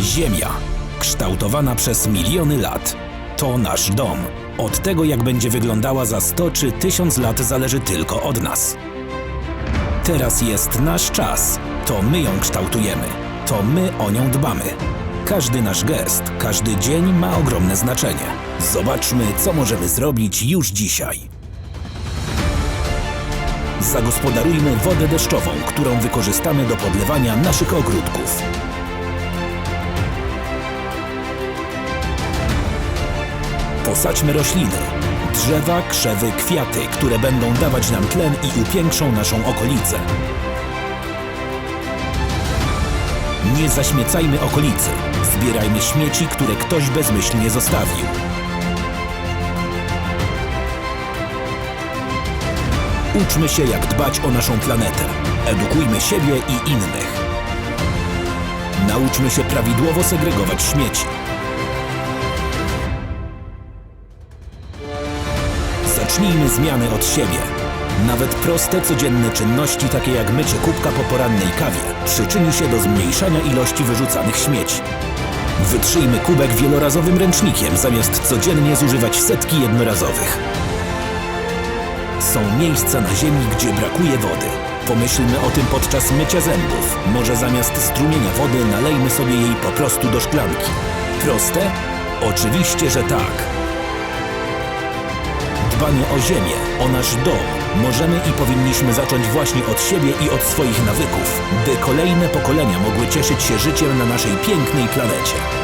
Ziemia, kształtowana przez miliony lat, to nasz dom. Od tego, jak będzie wyglądała za 100 czy 1000 lat, zależy tylko od nas. Teraz jest nasz czas. To my ją kształtujemy. To my o nią dbamy. Każdy nasz gest, każdy dzień ma ogromne znaczenie. Zobaczmy, co możemy zrobić już dzisiaj. Zagospodarujmy wodę deszczową, którą wykorzystamy do podlewania naszych ogródków. Posadźmy rośliny, drzewa, krzewy, kwiaty, które będą dawać nam tlen i upiększą naszą okolicę. Nie zaśmiecajmy okolicy. Zbierajmy śmieci, które ktoś bezmyślnie zostawił. Uczmy się, jak dbać o naszą planetę. Edukujmy siebie i innych. Nauczmy się prawidłowo segregować śmieci. Zacznijmy zmiany od siebie. Nawet proste, codzienne czynności, takie jak mycie kubka po porannej kawie, przyczyni się do zmniejszania ilości wyrzucanych śmieci. Wytrzyjmy kubek wielorazowym ręcznikiem, zamiast codziennie zużywać setki jednorazowych. Są miejsca na ziemi, gdzie brakuje wody. Pomyślmy o tym podczas mycia zębów. Może zamiast strumienia wody nalejmy sobie jej po prostu do szklanki. Proste? Oczywiście, że tak. Dbanie o ziemię, o nasz dom możemy i powinniśmy zacząć właśnie od siebie i od swoich nawyków, by kolejne pokolenia mogły cieszyć się życiem na naszej pięknej planecie.